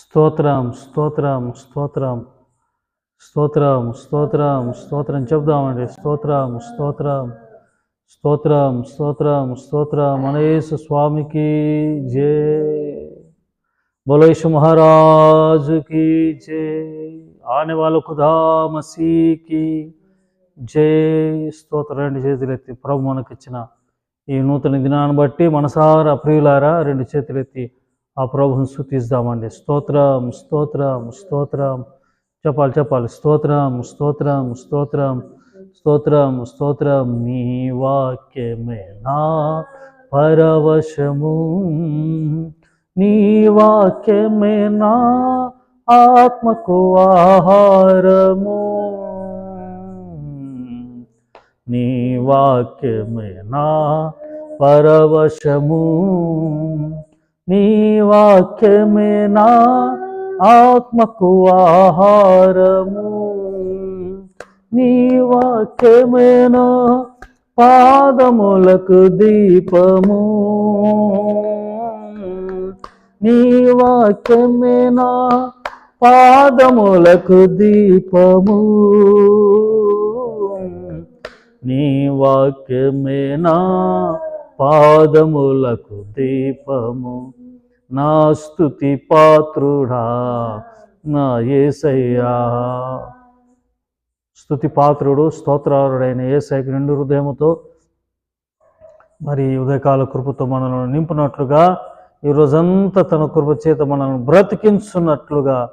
స్తోత్రం స్తోత్రం స్తోత్రం. స్తోత్రం స్తోత్రం స్తోత్రం. చెప్దామండి స్తోత్రం స్తోత్రం. స్తోత్రం స్తోత్రం స్తోత్రం. మనయేసు స్వామికి జే. బోలేషు మహారాజుకి జే. ఆని వాళ్ళ కుధామసీకి జే. స్తోత్రం. రెండు చేతులెత్తి ప్రభు మనకిచ్చిన ఈ నూతన దినాన్ని బట్టి మనసారా ప్రియులారా రెండు చేతులెత్తి ఆ ప్రభుని స్థుతిస్తామండి స్తోత్రం స్తోత్రం స్తోత్రం. చెప్పాలి చెప్పాలి. స్తోత్రం స్తోత్రం స్తోత్రం. స్తోత్రం స్తోత్రం. నీ వాక్యమే నా పరవశము. నీ వాక్యమే నా ఆత్మకు ఆహారము. నీ వాక్యమే నా పరవశము. నీ వాక్యమే నా ఆత్మకు ఆహారము. నీ వాక్యమే నా పాదములకు దీపము. నీ వాక్యమే నా పాదములకు దీపము. నీ వాక్యమే నా పాదములకు దీపము. నా స్తుతి పాత్రుడా నా ఏసయ్యా. స్తుతి పాత్రుడు స్తోత్రారుడైన ఏసైకి నిండు హృదయముతో మరి ఉదయకాల కృపతో మనల్ని నింపునట్లుగా ఈ రోజంతా తన కృప చేత మనల్ని బ్రతికించున్నట్లుగా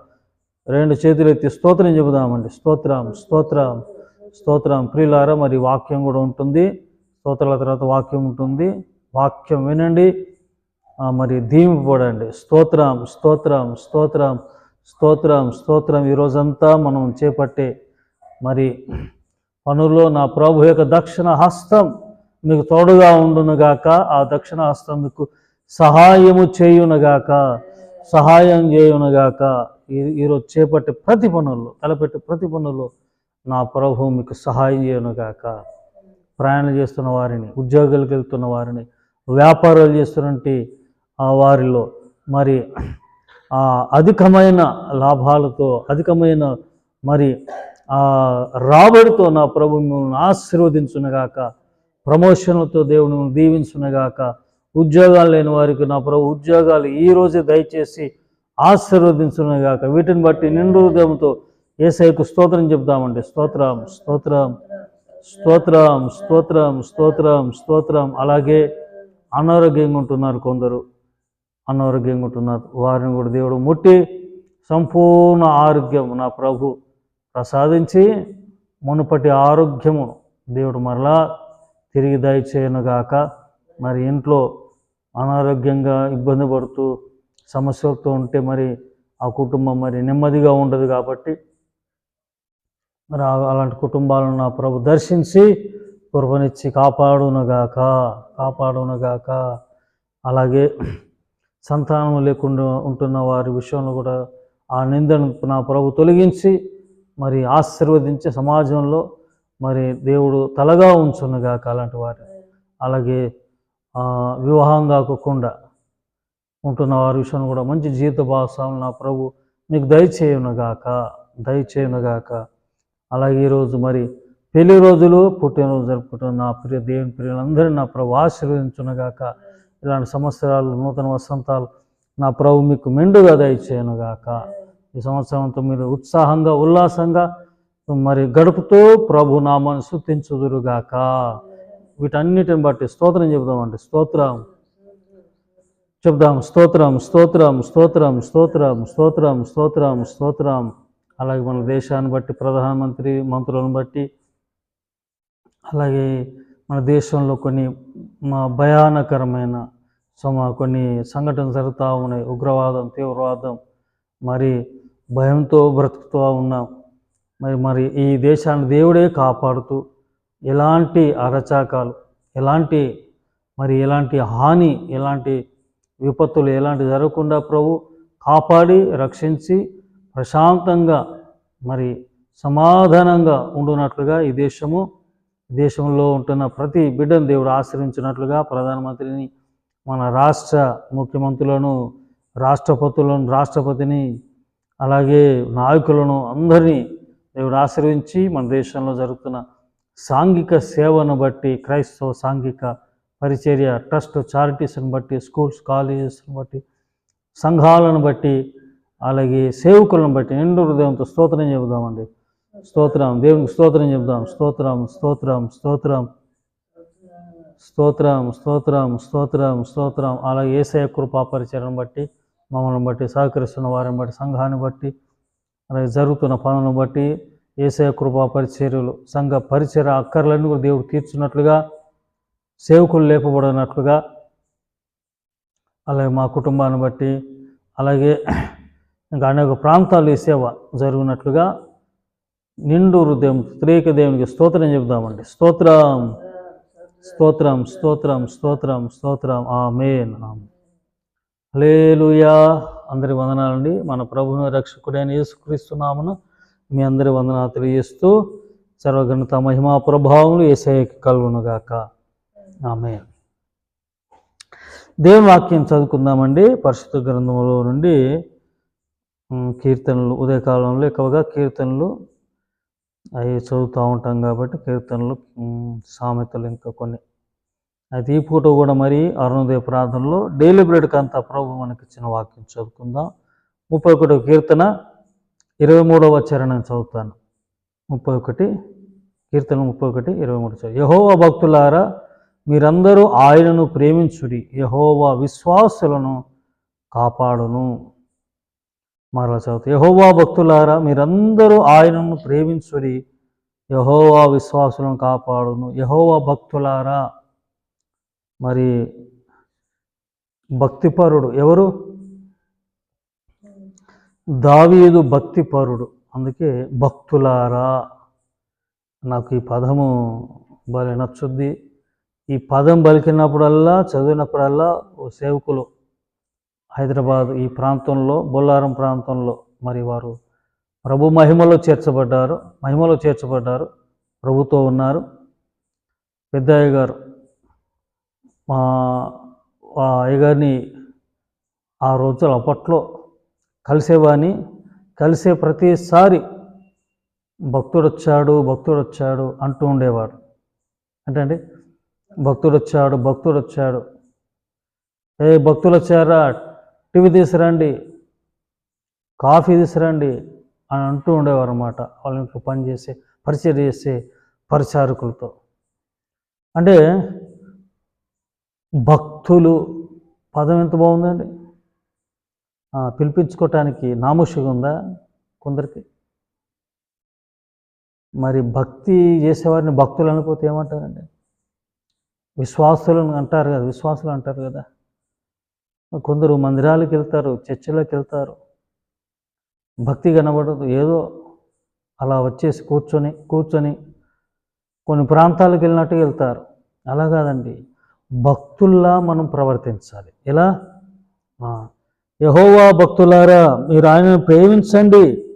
రెండు చేతులు ఎత్తి స్తోత్రం చెబుదామండి. స్తోత్రం స్తోత్రం స్తోత్రం. ప్రియులారా మరి వాక్యం కూడా ఉంటుంది. స్తోత్రాల తర్వాత వాక్యం ఉంటుంది. వాక్యం వినండి. మరి దీవింపబడండి స్తోత్రం స్తోత్రం స్తోత్రం స్తోత్రం స్తోత్రం. ఈరోజంతా మనం చేపట్టే మరి పనుల్లో నా ప్రభు యొక్క దక్షిణ హస్తం మీకు తోడుగా ఉండునుగాక. ఆ దక్షిణ హస్తం మీకు సహాయము చేయునుగాక సహాయం చేయునుగాక. ఈ ఈరోజు చేపట్టే ప్రతి పనుల్లో తలపెట్టే ప్రతి పనుల్లో నా ప్రభు మీకు సహాయం చేయనుగాక. ప్రయాణం చేస్తున్న వారిని ఉద్యోగాలకు వెళ్తున్న వారిని వ్యాపారాలు చేస్తున్నటువంటి వారిలో మరి ఆ అధికమైన లాభాలతో అధికమైన మరి ఆ రాబడితో నా ప్రభు మిమ్మల్ని ఆశీర్వదించునగాక ప్రమోషన్లతో దేవుని దీవించునగాక ఉద్యోగాలు లేని వారికి నా ప్రభు ఉద్యోగాలు ఈ రోజే దయచేసి ఆశీర్వదించునగాక. వీటిని బట్టి నిండు హృదయంతో ఏసైకు స్తోత్రం చెప్దామండి స్తోత్రం స్తోత్రం స్తోత్రం స్తోత్రం స్తోత్రం స్తోత్రం. అలాగే అనారోగ్యంగా ఉంటున్నారు కొందరు. అనారోగ్యంగా ఉంటున్నారు వారిని కూడా దేవుడు ముట్టి సంపూర్ణ ఆరోగ్యం నా ప్రభు ప్రసాదించి మునుపటి ఆరోగ్యము దేవుడు మరలా తిరిగి దయచేయనుగాక. మరి ఇంట్లో అనారోగ్యంగా ఇబ్బంది పడుతూ సమస్యలతో ఉంటే మరి ఆ కుటుంబం మరి నెమ్మదిగా ఉండదు కాబట్టి మరి అలాంటి కుటుంబాలను నా ప్రభు దర్శించి కృపనిచ్చి కాపాడునగాక కాపాడునగాక. అలాగే సంతానం లేకుండా ఉంటున్న వారి విషయంలో కూడా ఆ నిందను నా ప్రభు తొలగించి మరి ఆశీర్వదించి సమాజంలో మరి దేవుడు తలగా ఉంచునుగాక అలాంటి వారి. అలాగే వివాహం కాకుండా ఉంటున్న వారి విషయంలో కూడా మంచి జీవిత భాగస్వాములు నా ప్రభు మీకు దయచేయునుగాక దయచేయునుగాక అలాగే ఈరోజు మరి పెళ్ళి రోజులు పుట్టినరోజు జరుపుకుంటున్న నా ప్రియ దేవుని ప్రియులందరినీ నా ప్రభు ఆశీర్వదించునుగాక. ఇలాంటి సంవత్సరాలు నూతన వసంతాలు నా ప్రభు మీకు మెండుగా దయచేయనుగాక ఈ సంవత్సరం అంతా మీరు ఉత్సాహంగా ఉల్లాసంగా మరి గడుపుతూ ప్రభు నామాన్ని స్థుతించుదురుగాక వీటన్నిటిని బట్టి స్తోత్రం చెబుదామండి. స్తోత్రం. చెప్దాం స్తోత్రం స్తోత్రం స్తోత్రం స్తోత్రం స్తోత్రం స్తోత్రం స్తోత్రం. అలాగే మన దేశాన్ని బట్టి ప్రధానమంత్రి మంత్రులను బట్టి అలాగే మన దేశంలో కొన్ని మా భయానకరమైన సమ కొన్ని సంఘటనలు జరుగుతూ ఉన్నాయి. ఉగ్రవాదం తీవ్రవాదం మరి భయంతో బ్రతుకుతూ ఉన్నాం. మరి మరి ఈ దేశాన్ని దేవుడే కాపాడుతూ ఎలాంటి అరచాకాలు ఎలాంటి మరి ఎలాంటి హాని ఎలాంటి విపత్తులు ఎలాంటి జరగకుండా ప్రభు కాపాడి రక్షించి ప్రశాంతంగా మరి సమాధానంగా ఉండునట్లుగా ఈ దేశము దేశంలో ఉంటున్న ప్రతి బిడ్డను దేవుడు ఆశ్రయించినట్లుగా ప్రధానమంత్రిని మన రాష్ట్ర ముఖ్యమంత్రులను రాష్ట్రపతులను రాష్ట్రపతిని అలాగే నాయకులను అందరినీ దేవుడు ఆశ్రయించి మన దేశంలో జరుగుతున్న సాంఘిక సేవను బట్టి క్రైస్తవ సాంఘిక పరిచర్య ట్రస్ట్ చారిటీస్ని బట్టి స్కూల్స్ కాలేజెస్ని బట్టి సంఘాలను బట్టి అలాగే సేవకులను బట్టి నిండు హృదయంతో స్తోత్రం చెబుదామండి. స్తోత్రం. దేవునికి స్తోత్రం చెప్దాం స్తోత్రం స్తోత్రం స్తోత్రం. స్తోత్రం స్తోత్రం స్తోత్రం స్తోత్రం. అలాగే ఏసయ కృపా పరిచయం బట్టి మమ్మల్ని బట్టి సహకరిస్తున్న వారిని బట్టి సంఘాన్ని బట్టి అలాగే జరుగుతున్న పనులను బట్టి ఏసయ కృపా పరిచర్యలు సంఘ పరిచర అక్కర్లన్నీ కూడా దేవుడు తీర్చున్నట్లుగా సేవకులు లేపబడినట్లుగా అలాగే మా కుటుంబాన్ని బట్టి అలాగే ఇంకా అనేక ప్రాంతాలు ఈ సేవ జరిగినట్లుగా నిండు హృదయం త్రేక దేవునికి స్తోత్రం చెబుదామండి. స్తోత్రం స్తోత్రం స్తోత్రం స్తోత్రం స్తోత్రం. ఆమేన్. లేలుయా అందరి వందనాలండి. మన ప్రభుని రక్షకుడైన యేసుక్రీస్తున్నామను మీ అందరి వందనాలు తెలియజేస్తూ సర్వగణత మహిమా ప్రభావములు ఏసఐకి కలుగునుగాక. ఆమె దేవుని వాక్యం చదువుకుందామండి. పరిశుద్ధ గ్రంథంలో నుండి కీర్తనలు ఉదయకాలంలో ఎక్కువగా కీర్తనలు అవి చదువుతూ ఉంటాం కాబట్టి కీర్తనలు సామెతలు ఇంకా కొన్ని. అయితే ఈ పూట కూడా మరి అరుణోదయ ప్రార్థనలో డైలీ బ్రెడ్కి అంతా ప్రభు మనకి ఇచ్చిన వాక్యం చదువుకుందాం. ముప్పై ఒకటో కీర్తన ఇరవై మూడవ చరణం చదువుతాను. ముప్పై ఒకటి కీర్తన ముప్పై ఒకటి ఇరవై మూడు చదువు. యహోవా భక్తులారా మీరందరూ ఆయనను ప్రేమించుడి. యహోవా విశ్వాసులను కాపాడును. మరలా చదువుతా యహోవా భక్తులారా మీరందరూ ఆయనను ప్రేమించుడి. యహోవా విశ్వాసులను కాపాడును. యహోవా భక్తులారా మరి భక్తిపరుడు ఎవరు? దావీదు భక్తిపరుడు. అందుకే భక్తులారా నాకు ఈ పదము భలే నచ్చుద్ది. ఈ పదం పలికినప్పుడల్లా చదివినప్పుడల్లా ఓ సేవకులు హైదరాబాద్ ఈ ప్రాంతంలో బొల్లారం ప్రాంతంలో మరి వారు ప్రభు మహిమలో చేర్చబడ్డారు మహిమలో చేర్చబడ్డారు ప్రభుతో ఉన్నారు. పెద్దయ్య గారు మా అయ్యగారిని ఆ రోజులు అప్పట్లో కలిసేవాని కలిసే ప్రతిసారి భక్తుడు వచ్చాడు భక్తుడు వచ్చాడు అంటూ ఉండేవాడు అంటే అండి భక్తుడు వచ్చాడు భక్తుడు వచ్చాడు ఏ భక్తులు వచ్చారా టీవీ తీసురండి కాఫీ తీసురండి అని అంటూ ఉండేవారు అన్నమాట వాళ్ళ ఇంట్లో పనిచేసే పరిచయం చేసే పరిచారకులతో. అంటే భక్తులు పదం ఎంత బాగుందండి? పిలిపించుకోవటానికి నామోషిగా ఉందా కొందరికి? మరి భక్తి చేసేవారిని భక్తులు అనుకోతే ఏమంటారండి? విశ్వాసులను అంటారు కదా విశ్వాసులు అంటారు కదా. కొందరు మందిరాలకు వెళ్తారు చర్చిలోకి వెళ్తారు భక్తి కనబడదు. ఏదో అలా వచ్చేసి కూర్చొని కూర్చొని కొన్ని ప్రాంతాలకు వెళ్ళినట్టు వెళ్తారు. అలా కాదండి. భక్తుల్లా మనం ప్రవర్తించాలి. ఎలా? యహోవా భక్తులారా మీరు ఆయనను ప్రేమించండి.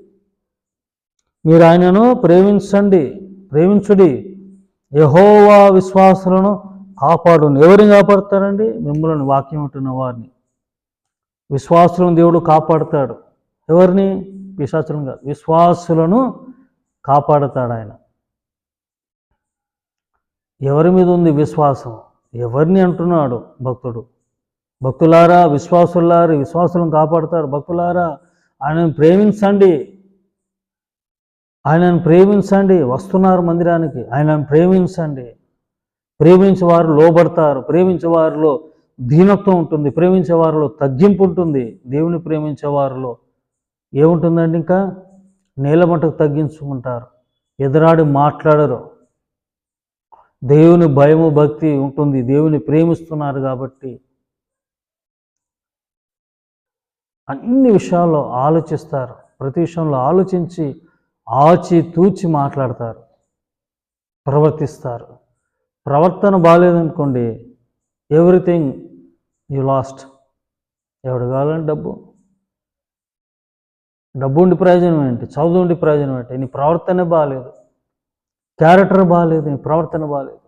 మీరు ఆయనను ప్రేమించండి. ప్రేమించుడి. యహోవా విశ్వాసులను కాపాడు ఎవరిని కాపాడుతారండి? మిమ్మల్ని వాక్యం ఉంటున్న వారిని. విశ్వాసులను దేవుడు కాపాడుతాడు. ఎవరిని? విశ్వాసులను కాదు. విశ్వాసులను కాపాడుతాడు ఆయన. ఎవరి మీద ఉంది విశ్వాసం? ఎవరిని అంటున్నాడు భక్తుడు? భక్తులారా విశ్వాసులారా విశ్వాసులను కాపాడుతాడు భక్తులారా. ఆయనను ప్రేమించండి. ఆయనను ప్రేమించండి. వస్తున్నారు మందిరానికి. ఆయనను ప్రేమించండి. ప్రేమించే వారు లోబడతారు. ప్రేమించే వారిలో దీనత్వం ఉంటుంది ప్రేమించే వారిలో తగ్గింపు ఉంటుంది దేవుని ప్రేమించే వారిలో ఏముంటుందండి ఇంకా? నీలమటకు తగ్గించుకుంటారు ఎదురాడి మాట్లాడరు. దేవుని భయము భక్తి ఉంటుంది దేవుని ప్రేమిస్తున్నారు కాబట్టి అన్ని విషయాల్లో ఆలోచిస్తారు ప్రతి విషయంలో ఆలోచించి ఆచి తూచి మాట్లాడతారు ప్రవర్తిస్తారు. ప్రవర్తన బాగాలేదనుకోండి ఎవ్రీథింగ్ యు లాస్ట్ ఎవడు కావాలంటే డబ్బు? డబ్బు ఉండి ప్రయోజనం ఏంటి? చదువు ఉండి ప్రయోజనం ఏంటి? నీ ప్రవర్తన బాగాలేదు క్యారెక్టర్ బాగాలేదు నీ ప్రవర్తన బాగాలేదు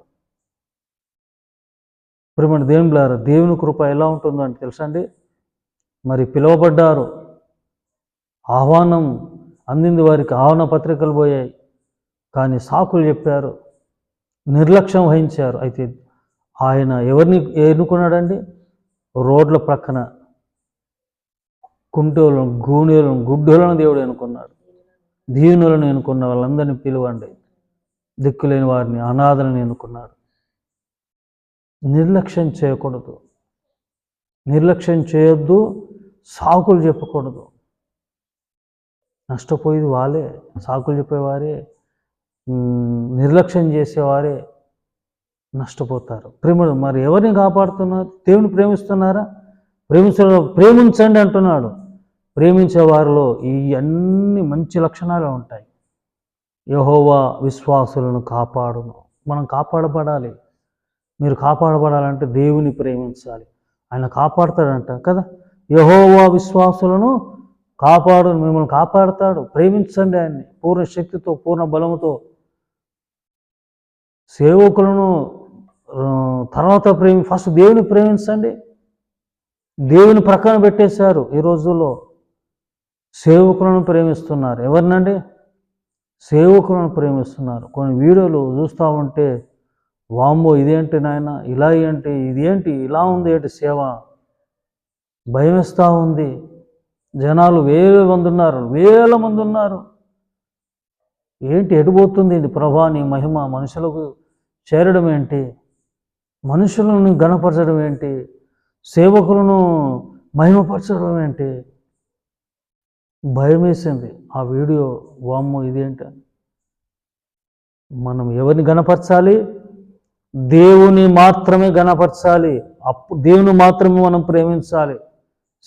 ఇప్పుడు మన దేవుని బిడ్డలారా, దేవుని కృప ఎలా ఉంటుందో అంటే తెలుసా అండి? మరి పిలువబడ్డారు. ఆహ్వానం అందింది వారికి. ఆహ్వాన పత్రికలు పోయాయి. కానీ సాకులు చెప్పారు. నిర్లక్ష్యం వహించారు. అయితే ఆయన ఎవరిని ఎన్నుకున్నాడండి? రోడ్ల ప్రక్కన కుంటోలను గూనెలను గుడ్డోలను దేవుడు ఎన్నుకున్నాడు. దీనులను ఎన్నుకున్న వాళ్ళందరినీ పిలువండి. దిక్కులేని వారిని అనాథలను ఎన్నుకున్నాడు. నిర్లక్ష్యం చేయకూడదు. నిర్లక్ష్యం చేయొద్దు సాకులు చెప్పకూడదు. నష్టపోయేది వాళ్ళే సాకులు చెప్పేవారే నిర్లక్ష్యం చేసేవారే. నష్టపోతారు. ప్రేమడు మరి ఎవరిని కాపాడుతున్నారు దేవుని ప్రేమిస్తున్నారా? ప్రేమించ ప్రేమించండి అంటున్నాడు. ప్రేమించే వారిలో ఈ అన్ని మంచి లక్షణాలు ఉంటాయి. యహోవా విశ్వాసులను కాపాడును. మనం కాపాడబడాలి. మీరు కాపాడబడాలంటే దేవుని ప్రేమించాలి. ఆయన కాపాడతాడంట కదా. యహోవా విశ్వాసులను కాపాడు మిమ్మల్ని కాపాడతాడు. ప్రేమించండి ఆయన్ని. పూర్ణ శక్తితో పూర్ణ బలముతో. సేవకులను తర్వాత ప్రేమి ఫస్ట్ దేవుని ప్రేమించండి. దేవుని ప్రక్కన పెట్టేశారు ఈ రోజుల్లో. సేవకులను ప్రేమిస్తున్నారు. ఎవరినండి? సేవకులను ప్రేమిస్తున్నారు. కొన్ని వీడియోలు చూస్తూ ఉంటే వామ్మో ఇదేంటి నాయన? ఇలా ఏంటి? ఇదేంటి? ఇలా ఉంది ఏంటి సేవ? భయం ఉంది. జనాలు వేల మంది ఉన్నారు. వేల మంది ఉన్నారు. ఏంటి? ఎడిపోతుంది ఇది ప్రభా నీ మహిమ మనుషులకు చేరడం ఏంటి? మనుషులను గణపరచడం ఏంటి? సేవకులను మహిమపరచడం ఏంటి? భయం వేసింది ఆ వీడియో వామ్మో ఇదేంట? మనం ఎవరిని గణపరచాలి దేవుని మాత్రమే గణపరచాలి అప్పు దేవుని మాత్రమే మనం ప్రేమించాలి.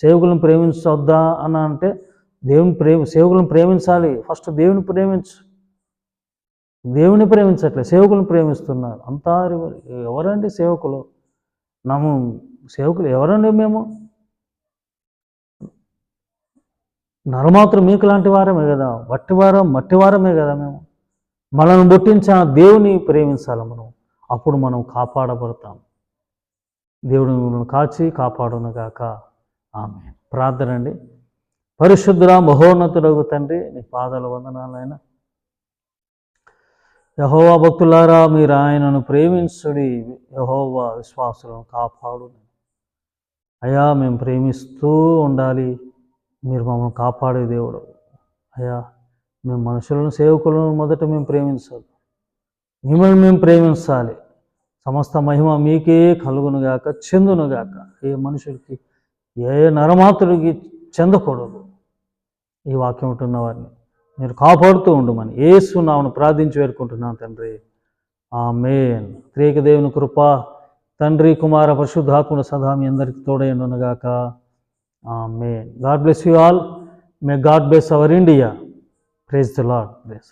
సేవకులను ప్రేమించొద్దా అని అంటే దేవుని ప్రేమ సేవకులను ప్రేమించాలి. ఫస్ట్ దేవుని ప్రేమించు. దేవుని ప్రేమించట్లేదు సేవకులను ప్రేమిస్తున్నారు. అంతా ఎవరండి సేవకులు? నమ్ము సేవకులు ఎవరండి మేము? నరమాత్రం మీకు లాంటి వారమే కదా వట్టివారం మట్టివారమే కదా మేము. మనల్ని బొట్టించిన దేవుని ప్రేమించాలి మనం. అప్పుడు మనం కాపాడబడతాం. దేవుడు మిమ్మల్ని కాచి కాపాడునుగాక ఆమె ప్రార్థన అండి. పరిశుద్ధుర మహోన్నతుడగు తండ్రి నీ పాదాల వందనాలైనా యహోవా భక్తులారా మీరు ఆయనను ప్రేమించుడి యహోవా విశ్వాసులను కాపాడు అయ్యా మేము ప్రేమిస్తూ ఉండాలి. మీరు మమ్మల్ని కాపాడే దేవుడు. అయ్యా మేము మనుషులను సేవకులను మొదట మేము ప్రేమించాలి. మిమ్మల్ని మేము ప్రేమించాలి. సమస్త మహిమ మీకే కలుగునుగాక చెందునుగాక ఏ మనుషుడికి ఏ నరమాతుడికి చెందకూడదు. ఈ వాక్యం ఉంటున్న వారిని మీరు కాపాడుతూ ఉండమని ఏసు నామను ప్రార్థించి వేడుకుంటున్నాను తండ్రి. ఆ మేన్ త్రేక దేవుని కృప తండ్రి కుమార పరిశుద్ధాత్ముల సదా మీ అందరికి తోడైండునగాక ఆ may God bless you all. May God bless our India. Praise the lord bless